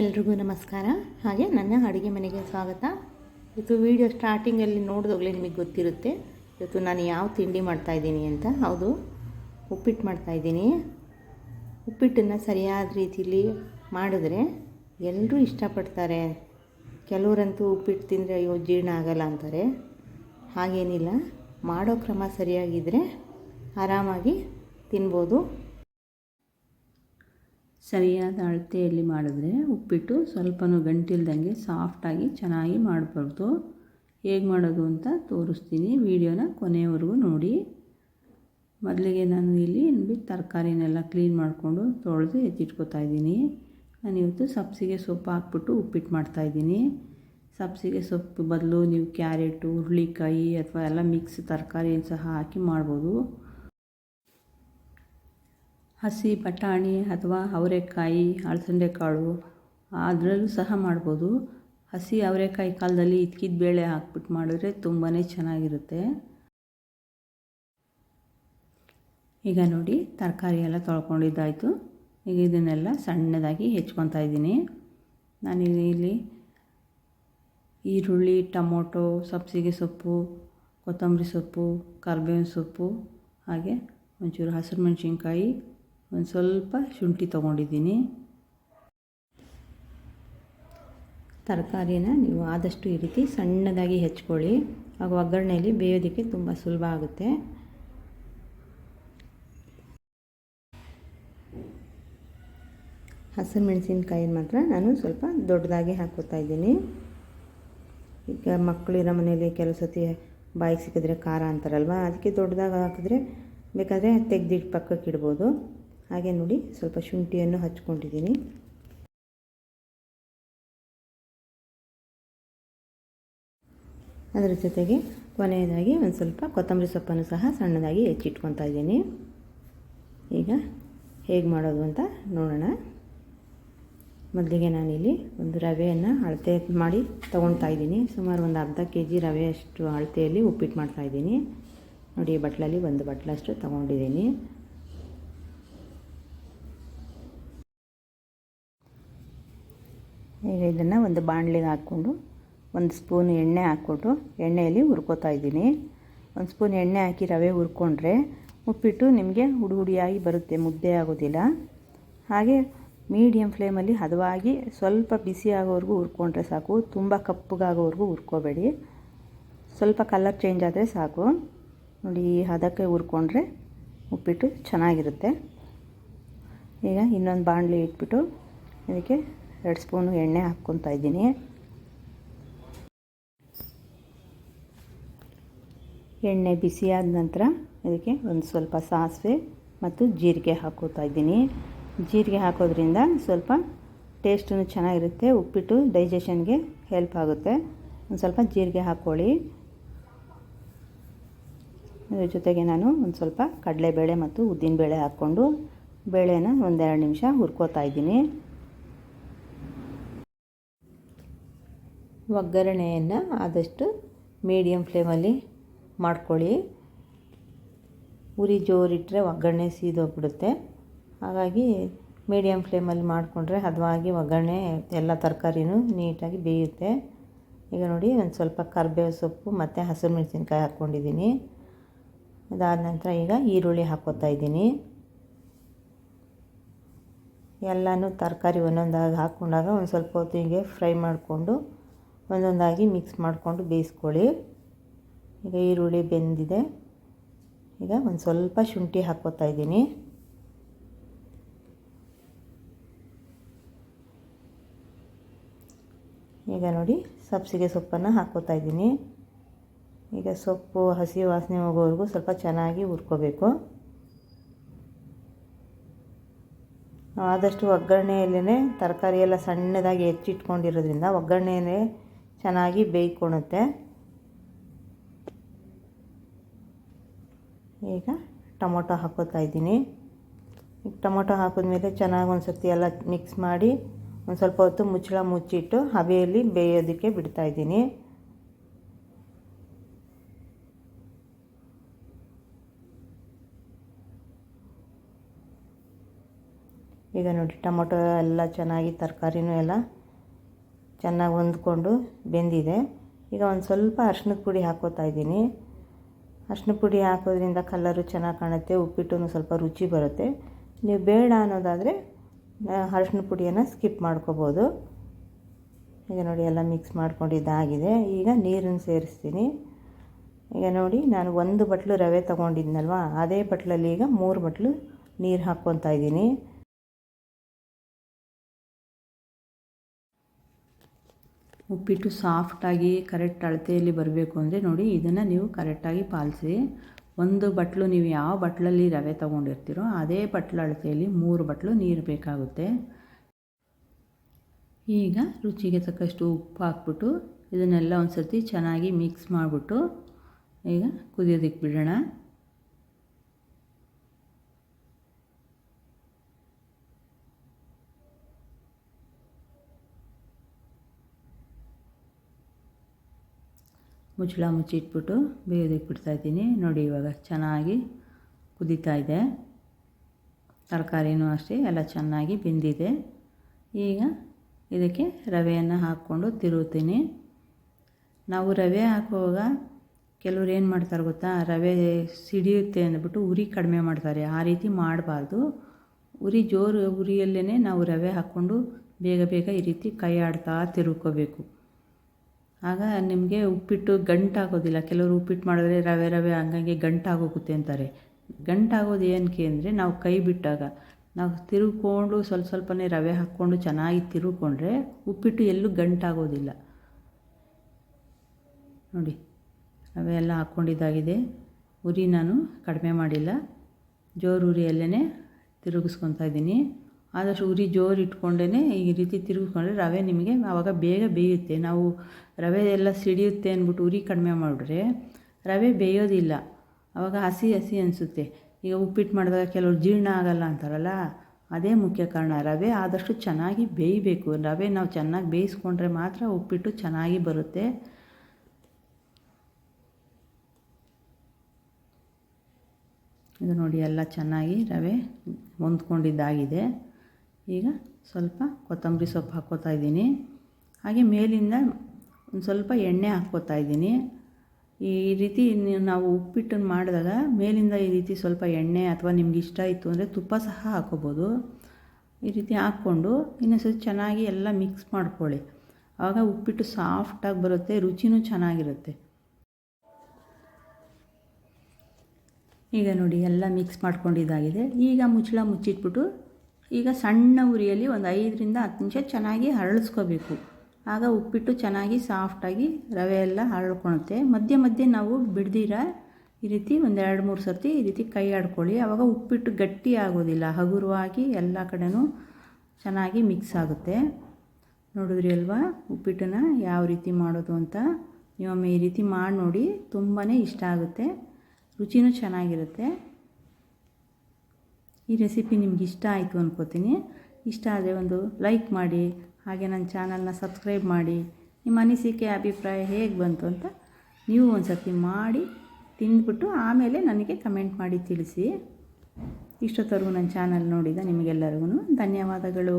ಎಲ್ರಿಗೂ ನಮಸ್ಕಾರ. ಹಾಗೆ ನನ್ನ ಅಡುಗೆ ಮನೆಗೆ ಸ್ವಾಗತ. ಇವತ್ತು ವಿಡಿಯೋ ಸ್ಟಾರ್ಟಿಂಗಲ್ಲಿ ನೋಡಿದಾಗಲೇ ನಿಮಗೆ ಗೊತ್ತಿರುತ್ತೆ. ಇವತ್ತು ನಾನು ಯಾವ ತಿಂಡಿ ಮಾಡ್ತಾಯಿದ್ದೀನಿ ಅಂತ. ಹೌದು ಉಪ್ಪಿಟ್ಟು ಮಾಡ್ತಾಯಿದ್ದೀನಿ ಉಪ್ಪಿಟ್ಟನ್ನು ಸರಿಯಾದ ರೀತಿಯಲ್ಲಿ ಮಾಡಿದ್ರೆ ಎಲ್ಲರೂ ಇಷ್ಟಪಡ್ತಾರೆ. ಕೆಲವರಂತೂ ಉಪ್ಪಿಟ್ಟು ತಿಂದರೆ ಅಯ್ಯೋ ಜೀರ್ಣ ಆಗಲ್ಲ ಅಂತಾರೆ. ಹಾಗೇನಿಲ್ಲ, ಮಾಡೋ ಕ್ರಮ ಸರಿಯಾಗಿದ್ದರೆ ಆರಾಮಾಗಿ ತಿನ್ಬೋದು. ಸರಿಯಾದ ಅಳತೆಯಲ್ಲಿ ಮಾಡಿದ್ರೆ ಉಪ್ಪಿಟ್ಟು ಸ್ವಲ್ಪನೂ ಗಂಟಿಲ್ದಂಗೆ ಸಾಫ್ಟಾಗಿ ಚೆನ್ನಾಗಿ ಮಾಡಬಾರ್ದು. ಹೇಗೆ ಮಾಡೋದು ಅಂತ ತೋರಿಸ್ತೀನಿ ವಿಡಿಯೋನ ಕೊನೆಯವರೆಗೂ ನೋಡಿ. ಮೊದಲಿಗೆ ನಾನು ಇಲ್ಲಿ ಬಿಟ್ಟು ತರಕಾರಿನೆಲ್ಲ ಕ್ಲೀನ್ ಮಾಡಿಕೊಂಡು ತೊಳೆದು ಎತ್ತಿಟ್ಕೊತಾ ಇದ್ದೀನಿ. ನಾನಿವತ್ತು ಸಬ್ಸಿಗೆ ಸೊಪ್ಪು ಹಾಕ್ಬಿಟ್ಟು ಉಪ್ಪಿಟ್ಟು ಮಾಡ್ತಾಯಿದ್ದೀನಿ ಸಬ್ಸಿಗೆ ಸೊಪ್ಪು ಬದಲು ನೀವು ಕ್ಯಾರೆಟು, ಹುರುಳಿಕಾಯಿ ಅಥವಾ ಎಲ್ಲ ಮಿಕ್ಸ್ ತರಕಾರಿ ಸಹ ಹಾಕಿ ಮಾಡ್ಬೋದು. ಹಸಿ ಬಟಾಣಿ ಅಥವಾ ಅವರೆಕಾಯಿ ಅಲಸಂದೆ ಕಾಳು ಅದರಲ್ಲೂ ಸಹ ಮಾಡ್ಬೋದು. ಹಸಿ ಅವರೆಕಾಯಿ ಕಾಲದಲ್ಲಿ ಇದ್ಕಿದ ಬೇಳೆ ಹಾಕ್ಬಿಟ್ಟು ಮಾಡಿದ್ರೆ ತುಂಬಾ ಚೆನ್ನಾಗಿರುತ್ತೆ. ಈಗ ನೋಡಿ ತರಕಾರಿ ಎಲ್ಲ ತೊಳ್ಕೊಂಡಿದ್ದಾಯಿತು. ಈಗ ಇದನ್ನೆಲ್ಲ ಸಣ್ಣದಾಗಿ ಹೆಚ್ಕೊತಾ ಇದ್ದೀನಿ. ನಾನು ಇಲ್ಲಿ ಈರುಳ್ಳಿ, ಟೊಮೊಟೊ ಸಬ್ಸಿಗೆ ಸೊಪ್ಪು, ಕೊತ್ತಂಬರಿ ಸೊಪ್ಪು, ಕರ್ಬೇವಿನ ಸೊಪ್ಪು, ಹಾಗೆ ಒಂಚೂರು ಹಸಿರು ಮೆಣಸಿನ್ಕಾಯಿ ಒಂದು ಸ್ವಲ್ಪ ಶುಂಠಿ ತೊಗೊಂಡಿದ್ದೀನಿ. ತರಕಾರಿನ ನೀವು ಆದಷ್ಟು ಈ ರೀತಿ ಸಣ್ಣದಾಗಿ ಹೆಚ್ಕೊಳ್ಳಿ. ಆಗ ಒಗ್ಗರಣೆಯಲ್ಲಿ ಬೇಯೋದಕ್ಕೆ ತುಂಬ ಸುಲಭ ಆಗುತ್ತೆ. ಹಸಿರು ಮೆಣಸಿನ್ಕಾಯಿನ ಮಾತ್ರ ನಾನು ಸ್ವಲ್ಪ ದೊಡ್ಡದಾಗಿ ಹಾಕೋತಾ ಇದ್ದೀನಿ. ಈಗ ಮಕ್ಕಳಿರೋ ಮನೆಯಲ್ಲಿ ಕೆಲವು ಸತಿ ಬಾಯಿಗೆ ಸಿಕ್ಕಿದ್ರೆ ಖಾರ ಅಂತಾರಲ್ವ? ಅದಕ್ಕೆ ದೊಡ್ಡದಾಗಿ ಹಾಕಿದ್ರೆ ಬೇಕಾದರೆ ತೆಗೆದಿಟ್ಟು ಪಕ್ಕಕ್ಕೆ ಇಡ್ಬೋದು. ಹಾಗೆ ನೋಡಿ ಸ್ವಲ್ಪ ಶುಂಠಿಯನ್ನು ಹಚ್ಕೊಂಡಿದ್ದೀನಿ. ಅದರ ಜೊತೆಗೆ ಕೊನೆಯದಾಗಿ ಒಂದು ಸ್ವಲ್ಪ ಕೊತ್ತಂಬರಿ ಸೊಪ್ಪನ್ನು ಸಹ ಸಣ್ಣದಾಗಿ ಹೆಚ್ಚಿಟ್ಕೊತಾ ಇದ್ದೀನಿ. ಈಗ ಹೇಗೆ ಮಾಡೋದು ಅಂತ ನೋಡೋಣ. ಮೊದಲಿಗೆ ನಾನಿಲ್ಲಿ ಒಂದು ರವೆಯನ್ನು ಅಳತೆ ಮಾಡಿ ತೊಗೊಳ್ತಾ ಇದ್ದೀನಿ. ಸುಮಾರು ಒಂದು ಅರ್ಧ ಕೆ ಜಿ ರವೆಯಷ್ಟು ಅಳತೆಯಲ್ಲಿ ಉಪ್ಪಿಟ್ಟು ಮಾಡ್ತಾಯಿದ್ದೀನಿ ನೋಡಿ ಬಟ್ಲಲ್ಲಿ ಒಂದು ಬಟ್ಲಷ್ಟು ತೊಗೊಂಡಿದ್ದೀನಿ. ಈಗ ಇದನ್ನು ಒಂದು ಬಾಣಲಿಗೆ ಹಾಕ್ಕೊಂಡು ಒಂದು ಸ್ಪೂನ್ ಎಣ್ಣೆ ಹಾಕ್ಕೊಟ್ಟು ಎಣ್ಣೆಯಲ್ಲಿ ಹುರ್ಕೋತಾ ಇದ್ದೀನಿ. ಒಂದು ಸ್ಪೂನ್ ಎಣ್ಣೆ ಹಾಕಿ ರವೆ ಹುರ್ಕೊಂಡ್ರೆ ಉಪ್ಪಿಟ್ಟು ನಿಮಗೆ ಹುಡು ಹುಡಿಯಾಗಿ ಬರುತ್ತೆ, ಮುದ್ದೆ ಆಗೋದಿಲ್ಲ. ಹಾಗೆ ಮೀಡಿಯಮ್ ಫ್ಲೇಮಲ್ಲಿ ಹದವಾಗಿ ಸ್ವಲ್ಪ ಬಿಸಿ ಆಗೋವರೆಗೂ ಹುರ್ಕೊಂಡ್ರೆ ಸಾಕು, ತುಂಬ ಕಪ್ಪಗಾಗೋವರೆಗೂ ಹುರ್ಕೋಬೇಡಿ. ಸ್ವಲ್ಪ ಕಲರ್ ಚೇಂಜ್ ಆದರೆ ಸಾಕು. ನೋಡಿ ಹದಕ್ಕೆ ಹುರ್ಕೊಂಡ್ರೆ ಉಪ್ಪಿಟ್ಟು ಚೆನ್ನಾಗಿರುತ್ತೆ. ಈಗ ಇನ್ನೊಂದು ಬಾಣಲಿ ಇಟ್ಬಿಟ್ಟು ಇದಕ್ಕೆ ಎರಡು ಸ್ಪೂನು ಎಣ್ಣೆ ಹಾಕ್ಕೊತಾ ಇದ್ದೀನಿ. ಎಣ್ಣೆ ಬಿಸಿಯಾದ ನಂತರ ಇದಕ್ಕೆ ಒಂದು ಸ್ವಲ್ಪ ಸಾಸಿವೆ ಮತ್ತು ಜೀರಿಗೆ ಹಾಕೋತಾ ಇದ್ದೀನಿ. ಜೀರಿಗೆ ಹಾಕೋದ್ರಿಂದ ಸ್ವಲ್ಪ ಟೇಸ್ಟೂ ಚೆನ್ನಾಗಿರುತ್ತೆ, ಉಪ್ಪಿಟ್ಟು ಡೈಜೆಷನ್ಗೆ ಹೆಲ್ಪ್ ಆಗುತ್ತೆ. ಒಂದು ಸ್ವಲ್ಪ ಜೀರಿಗೆ ಹಾಕ್ಕೊಳ್ಳಿ. ಇದ್ರ ಜೊತೆಗೆ ನಾನು ಒಂದು ಸ್ವಲ್ಪ ಕಡಲೆಬೇಳೆ ಮತ್ತು ಉದ್ದಿನಬೇಳೆ ಹಾಕ್ಕೊಂಡು ಬೇಳೆನ ಒಂದೆರಡು ನಿಮಿಷ ಹುರ್ಕೋತಾ ಇದ್ದೀನಿ. ಒಗ್ಗರಣೆಯನ್ನು ಆದಷ್ಟು ಮೀಡಿಯಮ್ ಫ್ಲೇಮಲ್ಲಿ ಮಾಡ್ಕೊಳ್ಳಿ. ಉರಿ ಜೋರಿಟ್ಟರೆ ಒಗ್ಗರಣೆ ಸೀದೋಗ್ಬಿಡುತ್ತೆ. ಹಾಗಾಗಿ ಮೀಡಿಯಮ್ ಫ್ಲೇಮಲ್ಲಿ ಮಾಡಿಕೊಂಡ್ರೆ ಹದವಾಗಿ ಒಗ್ಗರಣೆ ಎಲ್ಲ ತರಕಾರಿನೂ ನೀಟಾಗಿ ಬೇಯುತ್ತೆ. ಈಗ ನೋಡಿ ಒಂದು ಸ್ವಲ್ಪ ಕರಿಬೇವು ಸೊಪ್ಪು ಮತ್ತು ಹಸಿರು ಮೆಣಸಿನ್ಕಾಯಿ ಹಾಕ್ಕೊಂಡಿದ್ದೀನಿ. ಅದಾದ ನಂತರ ಈಗ ಈರುಳ್ಳಿ ಹಾಕೋತಾ ಇದ್ದೀನಿ. ಎಲ್ಲನೂ ತರಕಾರಿ ಒಂದೊಂದಾಗಿ ಹಾಕ್ಕೊಂಡಾಗ ಒಂದು ಸ್ವಲ್ಪ ಹೊತ್ತು ಹೀಗೆ ಫ್ರೈ ಮಾಡಿಕೊಂಡು ಒಂದೊಂದಾಗಿ ಮಿಕ್ಸ್ ಮಾಡಿಕೊಂಡು ಬೇಯಿಸ್ಕೊಳ್ಳಿ. ಈಗ ಈರುಳ್ಳಿ ಬೆಂದಿದೆ. ಈಗ ಒಂದು ಸ್ವಲ್ಪ ಶುಂಠಿ ಹಾಕ್ಕೋತಾ ಇದ್ದೀನಿ. ಈಗ ನೋಡಿ ಸಬ್ಸಿಗೆ ಸೊಪ್ಪನ್ನು ಹಾಕ್ಕೋತಾ ಇದ್ದೀನಿ. ಈಗ ಸೊಪ್ಪು, ಹಸಿ ವಾಸನೆ ಹೋಗೋವರೆಗೂ ಸ್ವಲ್ಪ ಚೆನ್ನಾಗಿ ಹುರ್ಕೋಬೇಕು. ಆದಷ್ಟು ಒಗ್ಗರಣೆಯಲ್ಲೇ ತರಕಾರಿ ಎಲ್ಲ ಸಣ್ಣದಾಗಿ ಹೆಚ್ಚಿಟ್ಕೊಂಡಿರೋದ್ರಿಂದ ಒಗ್ಗರಣೆಯೇ ಚೆನ್ನಾಗಿ ಬೇಯ್ಕೊಳುತ್ತೆ ಈಗ ಟೊಮೊಟೊ ಹಾಕೋತಾ ಇದ್ದೀನಿ. ಈಗ ಟೊಮೊಟೊ ಹಾಕಿದ್ಮೇಲೆ ಚೆನ್ನಾಗಿ ಒಂದು ಸರ್ತಿ ಎಲ್ಲ ಮಿಕ್ಸ್ ಮಾಡಿ ಒಂದು ಸ್ವಲ್ಪ ಹೊತ್ತು ಮುಚ್ಚಳ ಮುಚ್ಚಿಟ್ಟು ಹಬೆಯಲ್ಲಿ ಬೇಯೋದಕ್ಕೆ ಬಿಡ್ತಾಯಿದ್ದೀನಿ ಈಗ ನೋಡಿ ಟೊಮೊಟೊ ಎಲ್ಲ ಚೆನ್ನಾಗಿ ತರಕಾರಿನೂ ಎಲ್ಲ ಚೆನ್ನಾಗಿ ಹೊಂದ್ಕೊಂಡು ಬೆಂದಿದೆ. ಈಗ ಒಂದು ಸ್ವಲ್ಪ ಅರ್ಶಿನದ ಪುಡಿ ಹಾಕೋತಾ ಇದ್ದೀನಿ. ಅರ್ಶಿನ ಪುಡಿ ಹಾಕೋದ್ರಿಂದ ಕಲ್ಲರು ಚೆನ್ನಾಗಿ ಕಾಣುತ್ತೆ ಉಪ್ಪಿಟ್ಟು ಸ್ವಲ್ಪ ರುಚಿ ಬರುತ್ತೆ. ನೀವು ಬೇಡ ಅನ್ನೋದಾದರೆ ಅರ್ಶಿನ ಪುಡಿಯನ್ನು ಸ್ಕಿಪ್ ಮಾಡ್ಕೋಬೋದು. ಈಗ ನೋಡಿ, ಎಲ್ಲ ಮಿಕ್ಸ್ ಮಾಡ್ಕೊಂಡಿದ್ದಾಗಿದೆ ಈಗ ನೀರನ್ನು ಸೇರಿಸ್ತೀನಿ. ಈಗ ನೋಡಿ, ನಾನು ಒಂದು ಬಟ್ಲು ರವೆ ತೊಗೊಂಡಿದ್ನಲ್ವ, ಅದೇ ಬಟ್ಲಲ್ಲಿ ಈಗ ಮೂರು ಬಟ್ಲು ನೀರು ಹಾಕ್ಕೊತಾ ಇದ್ದೀನಿ. ಉಪ್ಪಿಟ್ಟು ಸಾಫ್ಟಾಗಿ ಕರೆಕ್ಟ್ ಅಳತೆಯಲ್ಲಿ ಬರಬೇಕು ಅಂದರೆ ನೋಡಿ, ಇದನ್ನು ನೀವು ಕರೆಕ್ಟಾಗಿ ಪಾಲಿಸಿ. ಒಂದು ಬಟ್ಲು ನೀವು ಯಾವ ಬಟ್ಲಲ್ಲಿ ರವೆ ತೊಗೊಂಡಿರ್ತೀರೋ ಅದೇ ಬಟ್ಲು ಅಳತೆಯಲ್ಲಿ ಮೂರು ಬಟ್ಲು ನೀರು ಬೇಕಾಗುತ್ತೆ. ಈಗ ರುಚಿಗೆ ತಕ್ಕಷ್ಟು ಉಪ್ಪು ಹಾಕ್ಬಿಟ್ಟು ಇದನ್ನೆಲ್ಲ ಒಂದು ಸರ್ತಿ ಚೆನ್ನಾಗಿ ಮಿಕ್ಸ್ ಮಾಡಿಬಿಟ್ಟು ಈಗ ಕುದಿಯೋದಕ್ಕೆ ಬಿಡೋಣ. ಮುಚ್ಚಳ ಮುಚ್ಚಿಟ್ಬಿಟ್ಟು ಬೇಯೋದಕ್ಕೆ ಬಿಡ್ತಾಯಿದ್ದೀನಿ ನೋಡಿ ಇವಾಗ ಚೆನ್ನಾಗಿ ಕುದೀತಾ ಇದೆ. ತರಕಾರಿನೂ ಅಷ್ಟೇ, ಎಲ್ಲ ಚೆನ್ನಾಗಿ ಬೆಂದಿದೆ. ಈಗ ಇದಕ್ಕೆ ರವೆಯನ್ನು ಹಾಕ್ಕೊಂಡು ತಿರುಗುತ್ತೀನಿ ನಾವು ರವೆ ಹಾಕುವಾಗ ಕೆಲವ್ರು ಏನು ಮಾಡ್ತಾರೆ ಗೊತ್ತಾ? ರವೆ ಸಿಡಿಯುತ್ತೆ ಅಂದ್ಬಿಟ್ಟು ಉರಿ ಕಡಿಮೆ ಮಾಡ್ತಾರೆ. ಆ ರೀತಿ ಮಾಡಬಾರ್ದು. ಉರಿ ಜೋರು ಉರಿಯಲ್ಲೇ ನಾವು ರವೆ ಹಾಕ್ಕೊಂಡು ಬೇಗ ಬೇಗ ಈ ರೀತಿ ಕೈ ಆಡ್ತಾ ತಿರುಗ್ಕೋಬೇಕು. ಆಗ ನಿಮಗೆ ಉಪ್ಪಿಟ್ಟು ಗಂಟಾಗೋದಿಲ್ಲ. ಕೆಲವರು ಉಪ್ಪಿಟ್ಟು ಮಾಡಿದ್ರೆ ರವೆ ರವೆ, ಹಂಗಂಗೆ ಗಂಟಾಗೋಗುತ್ತೆ ಅಂತಾರೆ. ಗಂಟಾಗೋದು ಏನಕ್ಕೆ ಅಂದರೆ ನಾವು ಕೈ ಬಿಟ್ಟಾಗ ನಾವು ತಿರುಗ್ಕೊಂಡು ಸ್ವಲ್ಪ ಸ್ವಲ್ಪನೇ ರವೆ ಹಾಕ್ಕೊಂಡು ಚೆನ್ನಾಗಿ ತಿರುಗ್ಕೊಂಡ್ರೆ ಉಪ್ಪಿಟ್ಟು ಎಲ್ಲೂ ಗಂಟಾಗೋದಿಲ್ಲ. ನೋಡಿ, ರವೆ ಎಲ್ಲ ಹಾಕ್ಕೊಂಡಿದ್ದಾಗಿದೆ. ಉರಿ ನಾನು ಕಡಿಮೆ ಮಾಡಿಲ್ಲ. ಜೋರು ಉರಿಯಲ್ಲೇ ತಿರುಗಿಸ್ಕೊತಾ ಇದ್ದೀನಿ. ಆದಷ್ಟು ಉರಿ ಜೋರು ಇಟ್ಕೊಂಡೇ ಈ ರೀತಿ ತಿರುಗಿಸ್ಕೊಂಡ್ರೆ ರವೆ ನಿಮಗೆ ಆವಾಗ ಬೇಗ ಬೇಯುತ್ತೆ. ನಾವು ರವೆ ಎಲ್ಲ ಸಿಡಿಯುತ್ತೆ ಅಂದ್ಬಿಟ್ಟು ಉರಿ ಕಡಿಮೆ ಮಾಡಿದ್ರೆ ರವೆ ಬೇಯೋದಿಲ್ಲ. ಆವಾಗ ಹಸಿ ಹಸಿ ಅನಿಸುತ್ತೆ. ಈಗ ಉಪ್ಪಿಟ್ಟು ಮಾಡಿದಾಗ ಕೆಲವ್ರು ಜೀರ್ಣ ಆಗಲ್ಲ ಅಂತಾರಲ್ಲ, ಅದೇ ಮುಖ್ಯ ಕಾರಣ. ರವೆ ಆದಷ್ಟು ಚೆನ್ನಾಗಿ ಬೇಯಬೇಕು. ರವೆ ನಾವು ಚೆನ್ನಾಗಿ ಬೇಯಿಸ್ಕೊಂಡ್ರೆ ಮಾತ್ರ ಉಪ್ಪಿಟ್ಟು ಚೆನ್ನಾಗಿ ಬರುತ್ತೆ. ಇದು ನೋಡಿ, ಎಲ್ಲ ಚೆನ್ನಾಗಿ ರವೆ ಹೊಂದ್ಕೊಂಡಿದ್ದಾಗಿದೆ. ಈಗ ಸ್ವಲ್ಪ ಕೊತ್ತಂಬರಿ ಸೊಪ್ಪು ಹಾಕ್ಕೋತಾ ಇದ್ದೀನಿ. ಹಾಗೆ ಮೇಲಿಂದ ಒಂದು ಸ್ವಲ್ಪ ಎಣ್ಣೆ ಹಾಕ್ಕೋತಾ ಇದ್ದೀನಿ. ಈ ರೀತಿ ನಾವು ಉಪ್ಪಿಟ್ಟನ್ನು ಮಾಡಿದಾಗ ಮೇಲಿಂದ ಈ ರೀತಿ ಸ್ವಲ್ಪ ಎಣ್ಣೆ ಅಥವಾ ನಿಮ್ಗೆ ಇಷ್ಟ ಇತ್ತು ಅಂದರೆ ತುಪ್ಪ ಸಹ ಹಾಕ್ಕೋಬೋದು. ಈ ರೀತಿ ಹಾಕ್ಕೊಂಡು ಇನ್ನೊಂದ್ಸತಿ ಚೆನ್ನಾಗಿ ಎಲ್ಲ ಮಿಕ್ಸ್ ಮಾಡ್ಕೊಳ್ಳಿ. ಆವಾಗ ಉಪ್ಪಿಟ್ಟು ಸಾಫ್ಟಾಗಿ ಬರುತ್ತೆ, ರುಚಿನೂ ಚೆನ್ನಾಗಿರುತ್ತೆ. ಈಗ ನೋಡಿ, ಎಲ್ಲ ಮಿಕ್ಸ್ ಮಾಡ್ಕೊಂಡಿದ್ದಾಗಿದೆ. ಈಗ ಮುಚ್ಚಳ ಮುಚ್ಚಿಟ್ಬಿಟ್ಟು ಈಗ ಸಣ್ಣ ಉರಿಯಲ್ಲಿ ಒಂದು ಐದರಿಂದ ಹತ್ತು ನಿಮಿಷ ಚೆನ್ನಾಗಿ ಹರಳಿಸ್ಕೋಬೇಕು ಆಗ ಉಪ್ಪಿಟ್ಟು ಚೆನ್ನಾಗಿ ಸಾಫ್ಟಾಗಿ ರವೆ ಎಲ್ಲ ಹರಳ್ಕೊಳುತ್ತೆ ಮಧ್ಯೆ ಮಧ್ಯೆ ನಾವು ಬಿಡ್ದಿರ ಈ ರೀತಿ ಒಂದೆರಡು ಮೂರು ಸರ್ತಿ ಈ ರೀತಿ ಕೈ ಆಡ್ಕೊಳ್ಳಿ. ಆವಾಗ ಉಪ್ಪಿಟ್ಟು ಗಟ್ಟಿ ಆಗೋದಿಲ್ಲ. ಹಗುರವಾಗಿ ಎಲ್ಲ ಕಡೆನೂ ಚೆನ್ನಾಗಿ ಮಿಕ್ಸ್ ಆಗುತ್ತೆ. ನೋಡಿದ್ರಿ ಅಲ್ವಾ? ಉಪ್ಪಿಟ್ಟನ್ನು ಯಾವ ರೀತಿ ಮಾಡೋದು ಅಂತ ನೀವೊಮ್ಮೆ ಈ ರೀತಿ ಮಾಡಿ ನೋಡಿ. ತುಂಬಾ ಇಷ್ಟ ಆಗುತ್ತೆ. ರುಚಿನೂ ಚೆನ್ನಾಗಿರುತ್ತೆ. ಈ ರೆಸಿಪಿ ನಿಮ್ಗೆ ಇಷ್ಟ ಆಯಿತು ಅನ್ಕೋತೀನಿ. ಇಷ್ಟ ಆದರೆ ಒಂದು ಲೈಕ್ ಮಾಡಿ, ಹಾಗೆ ನನ್ನ ಚಾನಲ್ನ ಸಬ್ಸ್ಕ್ರೈಬ್ ಮಾಡಿ. ನಿಮ್ಮ ಅನಿಸಿಕೆ, ಅಭಿಪ್ರಾಯ ಹೇಗೆ ಬಂತು ಅಂತ ನೀವು ಒಂದು ಸರ್ತಿ ಮಾಡಿ ತಿಂದ್ಬಿಟ್ಟು ಆಮೇಲೆ ನನಗೆ ಕಮೆಂಟ್ ಮಾಡಿ ತಿಳಿಸಿ. ಇಷ್ಟೊತ್ತವರೆಗೂ ನನ್ನ ಚಾನಲ್ ನೋಡಿದ ನಿಮಗೆಲ್ಲರಿಗೂ ಧನ್ಯವಾದಗಳು.